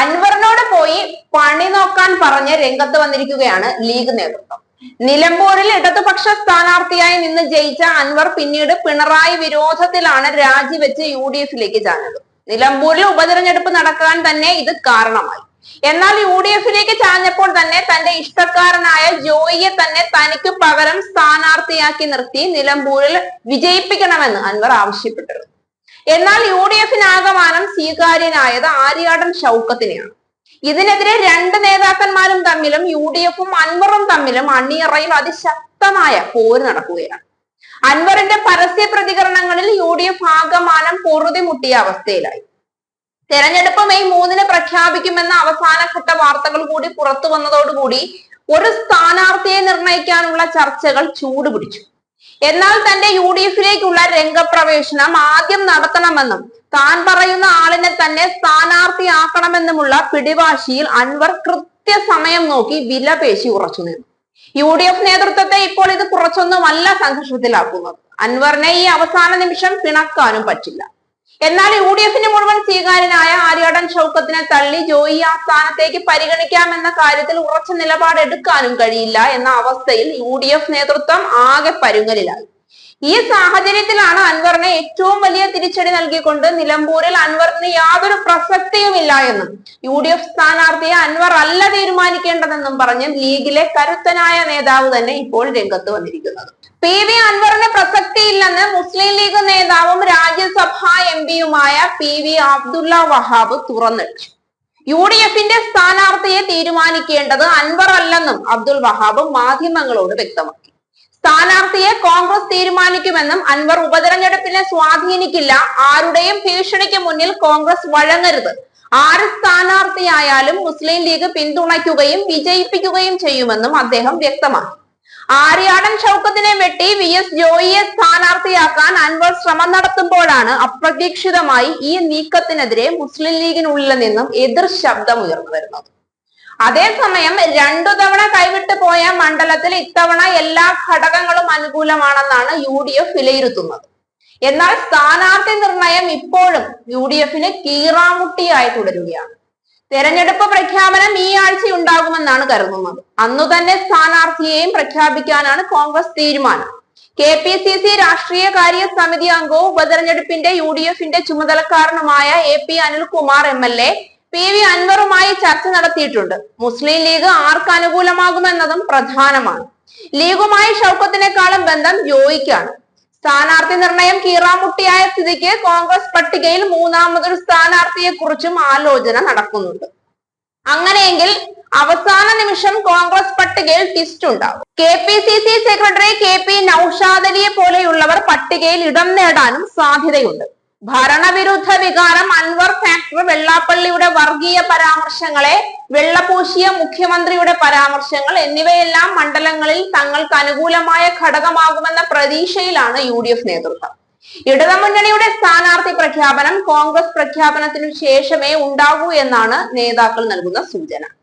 അൻവറിനോട് പോയി പണി നോക്കാൻ പറഞ്ഞ് രംഗത്ത് വന്നിരിക്കുകയാണ് ലീഗ് നേതൃത്വം. നിലമ്പൂരിൽ ഇടതുപക്ഷ സ്ഥാനാർത്ഥിയായി നിന്ന് ജയിച്ച അൻവർ പിന്നീട് പിണറായി വിരോധത്തിലാണ് രാജിവെച്ച് യു ഡി എഫിലേക്ക് ചാഞ്ഞത്. നിലമ്പൂരിൽ ഉപതെരഞ്ഞെടുപ്പ് നടക്കാൻ തന്നെ ഇത് കാരണമായി. എന്നാൽ യു ഡി എഫിലേക്ക് ചാഞ്ഞപ്പോൾ തന്നെ തന്റെ ഇഷ്ടക്കാരനായ ജോയിയെ തന്നെ തനിക്ക് പകരം സ്ഥാനാർത്ഥിയാക്കി നിർത്തി നിലമ്പൂരിൽ വിജയിപ്പിക്കണമെന്ന് അൻവർ ആവശ്യപ്പെട്ടിരുന്നു. എന്നാൽ യു ഡി എഫിനാകമാനം സ്വീകാര്യനായത് ആര്യാടൻ ഷൗക്കത്തിനെയാണ്. ഇതിനെതിരെ രണ്ട് നേതാക്കന്മാരും തമ്മിലും യു ഡി എഫും അൻവറും തമ്മിലും അണിയറയിൽ അതിശക്തമായ പോര് നടക്കുകയാണ്. അൻവറിന്റെ പരസ്യ പ്രതികരണങ്ങളിൽ യു ഡി എഫ് ആകമാനം പൊറുതിമുട്ടിയ അവസ്ഥയിലായി. തെരഞ്ഞെടുപ്പ് മെയ് മൂന്നിന് പ്രഖ്യാപിക്കുമെന്ന അവസാനഘട്ട വാർത്തകൾ കൂടി പുറത്തു വന്നതോടുകൂടി ഒരു സ്ഥാനാർത്ഥിയെ നിർണയിക്കാനുള്ള ചർച്ചകൾ ചൂടുപിടിച്ചു. എന്നാൽ തന്റെ യു ഡി എഫിലേക്കുള്ള രംഗപ്രവേശനം ആദ്യം നടത്തണമെന്നും താൻ പറയുന്ന ആളിനെ തന്നെ സ്ഥാനാർത്ഥിയാക്കണമെന്നുമുള്ള പിടിവാശിയിൽ അൻവർ കൃത്യസമയം നോക്കി വിലപേശി ഉറച്ചു നിന്നു. യു ഡി എഫ് നേതൃത്വത്തെ ഇപ്പോൾ ഇത് കുറച്ചൊന്നുമല്ല സംഘർഷത്തിലാക്കുന്നത്. അൻവറിനെ ഈ അവസാന നിമിഷം പിണക്കാനും പറ്റില്ല. എന്നാൽ യു ഡി എഫിന് മുഴുവൻ ഷൗക്കത്തിനെ തള്ളി ജോയി ആ സ്ഥാനത്തേക്ക് പരിഗണിക്കാമെന്ന കാര്യത്തിൽ ഉറച്ച നിലപാട് എടുക്കാനും കഴിയില്ല എന്ന അവസ്ഥയിൽ യു ഡി എഫ് നേതൃത്വം ആകെ പരുങ്ങലിലായി. ഈ സാഹചര്യത്തിലാണ് അൻവറിനെ ഏറ്റവും വലിയ തിരിച്ചടി നൽകിക്കൊണ്ട് നിലമ്പൂരിൽ അൻവറിന് യാതൊരു പ്രസക്തിയുമില്ല എന്നും യു ഡി എഫ് സ്ഥാനാർത്ഥിയെ അൻവർ അല്ല തീരുമാനിക്കേണ്ടതെന്നും പറഞ്ഞ് ലീഗിലെ കരുത്തനായ നേതാവ് തന്നെ ഇപ്പോൾ രംഗത്ത് വന്നിരിക്കുന്നത്. പി വി അൻവറിന് പ്രസക്തിയില്ലെന്ന് മുസ്ലിം ലീഗ് നേതാവും രാജ്യസഭാ എം പിയുമായ പി വി അബ്ദുള്ള വഹാബ് തുറന്നടിച്ചു യു ഡി എഫിന്റെ സ്ഥാനാർത്ഥിയെ തീരുമാനിക്കേണ്ടത് അൻവർ അല്ലെന്നും അബ്ദുൾ വഹാബ് മാധ്യമങ്ങളോട് വ്യക്തമാക്കി. സ്ഥാനാർത്ഥിയെ കോൺഗ്രസ് തീരുമാനിക്കുമെന്നും അൻവർ ഉപതെരഞ്ഞെടുപ്പിനെ സ്വാധീനിക്കില്ല ആരുടെയും ഭീഷണിക്ക് മുന്നിൽ കോൺഗ്രസ് വഴങ്ങരുത്. ആര് സ്ഥാനാർത്ഥിയായാലും മുസ്ലിം ലീഗ് പിന്തുണയ്ക്കുകയും വിജയിപ്പിക്കുകയും ചെയ്യുമെന്നും അദ്ദേഹം വ്യക്തമാക്കി. ആര്യാടൻ ഷൗക്കത്തിനെ വെട്ടി വി എസ് ജോയിയെ സ്ഥാനാർത്ഥിയാക്കാൻ അൻവർ ശ്രമം നടത്തുമ്പോഴാണ് അപ്രതീക്ഷിതമായി ഈ നീക്കത്തിനെതിരെ മുസ്ലിം ലീഗിനുള്ളിൽ നിന്നും എതിർ ശബ്ദം ഉയർന്നു വരുന്നത്. അതേസമയം രണ്ടു തവണ കൈവിട്ടു പോയ മണ്ഡലത്തിൽ ഇത്തവണ എല്ലാ ഘടകങ്ങളും അനുകൂലമാണെന്നാണ് യു ഡി എഫ് വിലയിരുത്തുന്നത്. എന്നാൽ സ്ഥാനാർത്ഥി നിർണയം ഇപ്പോഴും യു ഡി എഫിന് കീറാമുട്ടിയായി തുടരുകയാണ്. തെരഞ്ഞെടുപ്പ് പ്രഖ്യാപനം ഈ ആഴ്ച ഉണ്ടാകുമെന്നാണ് കരുതുന്നത്. അന്നു തന്നെ സ്ഥാനാർത്ഥിയെയും പ്രഖ്യാപിക്കാനാണ് കോൺഗ്രസ് തീരുമാനം. കെ പി സി സി രാഷ്ട്രീയകാര്യ സമിതി അംഗവും ഉപതെരഞ്ഞെടുപ്പിന്റെ യു ഡി എഫിന്റെ ചുമതലക്കാരനുമായ A P Anilkumar M L A P V അൻവറുമായി ചർച്ച നടത്തിയിട്ടുണ്ട്. മുസ്ലിം ലീഗ് ആർക്ക് അനുകൂലമാകുമെന്നതും പ്രധാനമാണ്. ലീഗുമായി ഷൗക്കത്തിനേക്കാളും ബന്ധം ജോയിക്കാണ് സ്ഥാനാർത്ഥി നിർണയം കീറാമുട്ടിയായ സ്ഥിതിക്ക് കോൺഗ്രസ് പട്ടികയിൽ മൂന്നാമതൊരു സ്ഥാനാർത്ഥിയെ കുറിച്ചും ആലോചന നടക്കുന്നുണ്ട്. അങ്ങനെയെങ്കിൽ അവസാന നിമിഷം കോൺഗ്രസ് പട്ടികയിൽ ട്വിസ്റ്റ് ഉണ്ടാവും. K P C C secretary K P Noushad അലിയെ പോലെയുള്ളവർ പട്ടികയിൽ ഇടം നേടാനും സാധ്യതയുണ്ട്. ഭരണവിരുദ്ധ വികാരം അൻവർ ഫാക്ടർ വെള്ളാപ്പള്ളിയുടെ വർഗീയ പരാമർശങ്ങളെ വെള്ളപൂശിയ മുഖ്യമന്ത്രിയുടെ പരാമർശങ്ങൾ എന്നിവയെല്ലാം മണ്ഡലങ്ങളിൽ തങ്ങൾക്ക് അനുകൂലമായ ഘടകമാകുമെന്ന പ്രതീക്ഷയിലാണ് യു ഡി എഫ് നേതൃത്വം. ഇടതുമുന്നണിയുടെ സ്ഥാനാർത്ഥി പ്രഖ്യാപനം കോൺഗ്രസ് പ്രഖ്യാപനത്തിനു ശേഷമേ ഉണ്ടാകൂ എന്നാണ് നേതാക്കൾ നൽകുന്ന സൂചന.